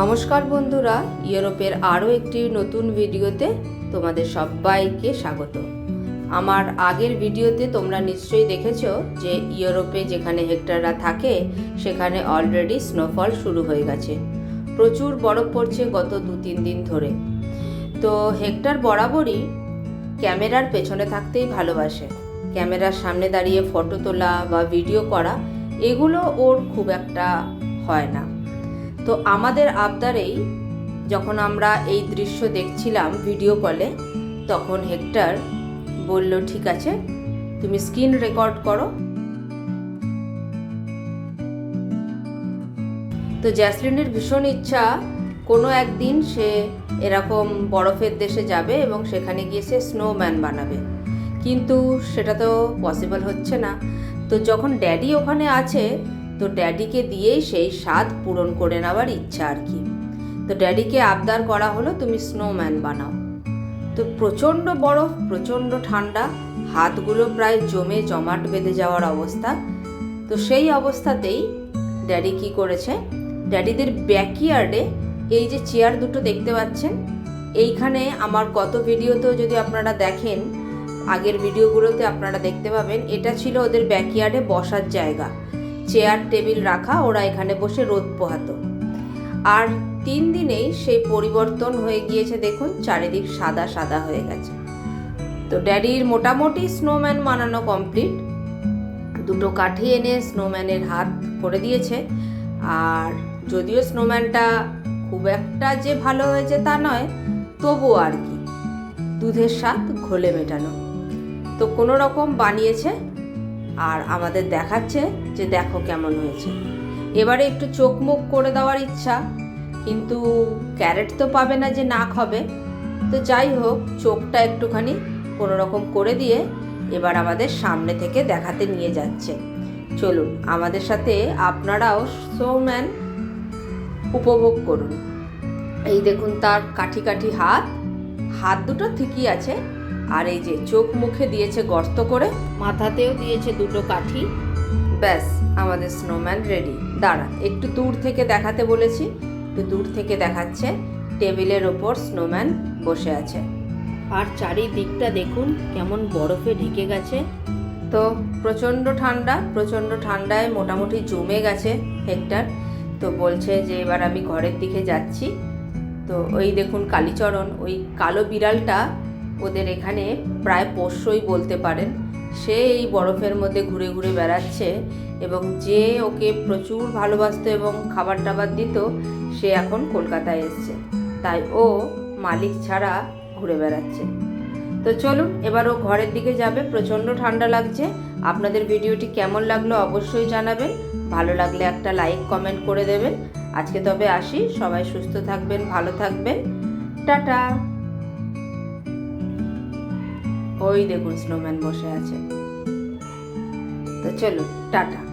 নমস্কার বন্ধুরা, ইউরোপের আরও একটি নতুন ভিডিওতে তোমাদের সবাইকে স্বাগত। আমার আগের ভিডিওতে তোমরা নিশ্চয়ই দেখেছ যে ইউরোপে যেখানে হেক্টররা থাকে, সেখানে অলরেডি স্নোফল শুরু হয়ে গেছে। প্রচুর বরফ পড়ছে গত দু তিন দিন ধরে। তো হেক্টর বরাবরই ক্যামেরার পেছনে থাকতেই ভালোবাসে। ক্যামেরার সামনে দাঁড়িয়ে ফটো তোলা বা ভিডিও করা, এগুলো ওর খুব একটা হয় না। তো আমাদের আবদারেই যখন আমরা এই দৃশ্য দেখছিলাম ভিডিও কলে, তখন হেক্টর বলল, ঠিক আছে, তুমি স্ক্রিন রেকর্ড করো। তো জ্যাসলিনের ভীষণ ইচ্ছা, কোনো একদিন সে এরকম বরফের দেশে যাবে এবং সেখানে গিয়ে সে স্নোম্যান বানাবে। কিন্তু সেটা তো পসিবল হচ্ছে না। তো যখন ড্যাডি ওখানে আছে তো ড্যাডিকে দিয়েই সেই স্বাদ পূরণ করে নেওয়ার ইচ্ছা আর কি। তো ড্যাডিকে আবদার করা হলো, তুমি স্নোম্যান বানাও। তো প্রচণ্ড বরফ, প্রচণ্ড ঠান্ডা, হাতগুলো প্রায় জমে জমাট বেঁধে যাওয়ার অবস্থা। তো সেই অবস্থাতেই ড্যাডি কি করেছে, ড্যাডিদের ব্যাকইয়ার্ডে এই যে চেয়ার দুটো দেখতে পাচ্ছেন, এইখানে আমার গত ভিডিওতেও যদি আপনারা দেখেন, আগের ভিডিওগুলোতে আপনারা দেখতে পাবেন, এটা ছিল ওদের ব্যাকইয়ার্ডে বসার জায়গা। চেয়ার, টেবিল রাখা, ওরা এখানে বসে রোদ পোহাতো। আর তিন দিনেই সেই পরিবর্তন হয়ে গিয়েছে দেখুন, চারিদিক সাদা সাদা হয়ে গেছে। তো ড্যাডির মোটামুটি স্নোম্যান বানানো কমপ্লিট দুটো কাঠি এনে স্নোম্যানের হাত করে দিয়েছে। আর যদিও স্নোম্যানটা খুব একটা যে ভালো হয়েছে তা নয় তবুও আর কি। দুধের স্বাদ ঘোলে মেটানো। তো কোনো রকম বানিয়েছে, আর আমাদের দেখাচ্ছে যে দেখো কেমন হয়েছে। এবারে একটু চোখ মুখ করে দেওয়ার ইচ্ছা, কিন্তু ক্যারেট তো পাবে না যে নাক হবে। তো যাই হোক, চোখটা একটুখানি কোনো রকম করে দিয়ে এবার আমাদের সামনে থেকে দেখাতে নিয়ে যাচ্ছে। চলুন, আমাদের সাথে আপনারাও সোম্যান উপভোগ করুন। এই দেখুন তার কাঠি কাঠি হাত। হাত দুটো ঠিকই আছে। আর এই যে চোখ মুখে দিয়েছে গর্ত করে, মাথাতেও দিয়েছে দুটো কাঠি। ব্যাস আমাদের স্নোম্যান রেডি দাঁড়া একটু দূর থেকে দেখাতে বলেছি। একটু দূর থেকে দেখাচ্ছে টেবিলের ওপর স্নোম্যান বসে আছে। আর চারিদিকটা দেখুন কেমন বরফে ঢেকে গেছে। তো প্রচণ্ড ঠান্ডা প্রচণ্ড ঠান্ডায় মোটামুটি জমে গেছে হেক্টর। তো বলছে যে এবার আমি ঘরের দিকে যাচ্ছি। তো ওই দেখুন কালীচরণ ওই কালো বিড়ালটা ওদের এখানে প্রায় পোষ্যই বলতে পারেন। সে এই বরফের মধ্যে ঘুরে ঘুরে বেড়াচ্ছে এবং যে ওকে প্রচুর ভালোবাসতো এবং খাবার টাবার দিত, সে এখন কলকাতায় এসছে। তাই ও মালিক ছাড়া ঘুরে বেড়াচ্ছে। তো চলুন, এবার ও ঘরের দিকে যাবে। প্রচণ্ড ঠান্ডা লাগছে। আপনাদের ভিডিওটি কেমন লাগল অবশ্যই জানাবেন। ভালো লাগলে একটা লাইক, কমেন্ট করে দেবেন। আজকে তবে আসি। সবাই সুস্থ থাকবেন, ভালো থাকবেন। টাটা! ওই দেখুন স্নোম্যান বসে আছে। তো চলো টাটা।